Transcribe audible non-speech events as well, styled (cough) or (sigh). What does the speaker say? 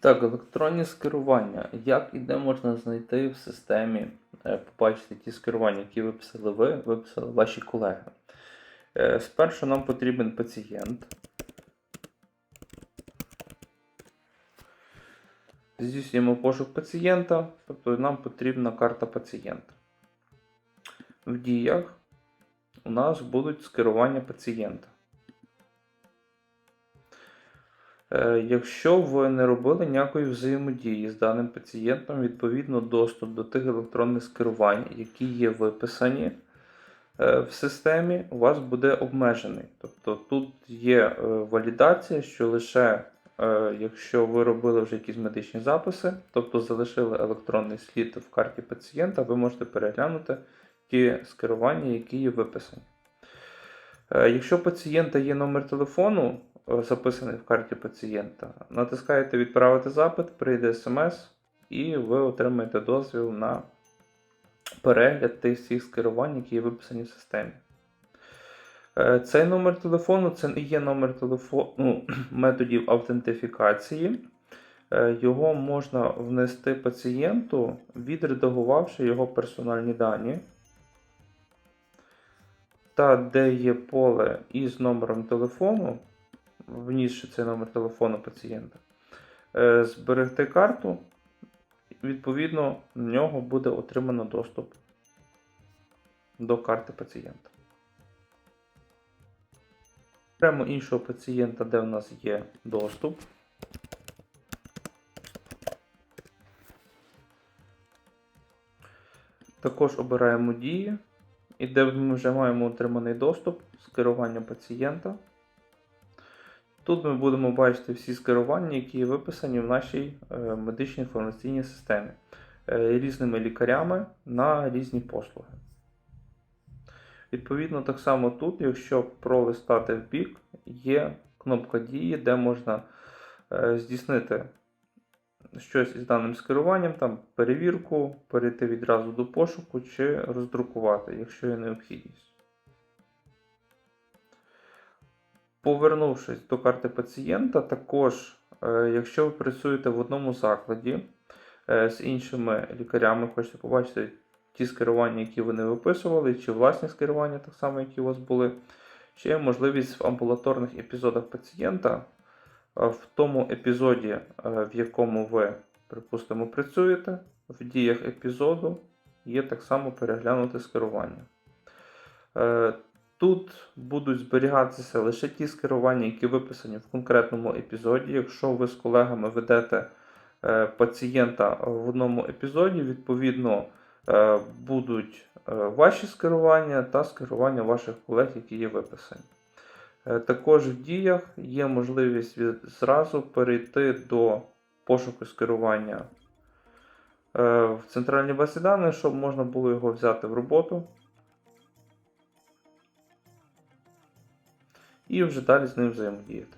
Так, електронні скерування. Як і де можна знайти в системі, е, побачити ті скерування, які виписали ви, виписали ваші колеги. Е, Спершу нам потрібен пацієнт. Здійснюємо пошук пацієнта, тобто нам потрібна карта пацієнта. В діях у нас будуть скерування пацієнта. Якщо ви не робили ніякої взаємодії з даним пацієнтом, відповідно доступ до тих електронних скерувань, які є виписані е, в системі, у вас буде обмежений. Тобто тут є е, валідація, що лише е, якщо ви робили вже якісь медичні записи, тобто залишили електронний слід в карті пацієнта, ви можете переглянути ті скерування, які є виписані. Е, Якщо у пацієнта є номер телефону, е, записаний в карті пацієнта, натискаєте відправити запит, прийде смс, і ви отримаєте дозвіл на перегляд тих всіх скерувань, які є виписані в системі. Е, Цей номер телефону це не є номер телефону (clears throat) методів автентифікації. Е, Його можна внести пацієнту, відредагувавши його персональні дані та де є поле із номером телефону, внісши цей номер телефону пацієнта, е, зберегти карту, відповідно, на нього буде отримано доступ до карти пацієнта. Прямо іншого пацієнта, де в нас є доступ. Також обираємо дії. І де ми вже маємо отриманий доступ з керування пацієнта. Тут ми будемо бачити всі скерування, які виписані в нашій е, медичній інформаційній системі е, різними лікарями на різні послуги. Відповідно, так само тут, якщо пролистати в бік, є кнопка дії, де можна е, здійснити щось із даним скеруванням, там перевірку, перейти відразу до пошуку чи роздрукувати, якщо є необхідність. Повернувшись до карти пацієнта, також, е, якщо ви працюєте в одному закладі е, з іншими лікарями, хочете побачити ті скерування, які вони виписували, чи власні скерування, так само, які у вас були, ще є можливість в амбулаторних епізодах пацієнта е, в тому епізоді, в якому ви, припустимо, працюєте, в діях епізоду є так само переглянути скерування. Тут будуть зберігатися лише ті скерування, які виписані в конкретному епізоді. Якщо ви з колегами ведете е, пацієнта в одному епізоді, відповідно е, будуть е, ваші скерування та скерування ваших колег, які є виписані. Також в діях є можливість зразу перейти до пошуку скерування в центральній базі даних, щоб можна було його взяти в роботу. І вже далі з ним взаємодіяти.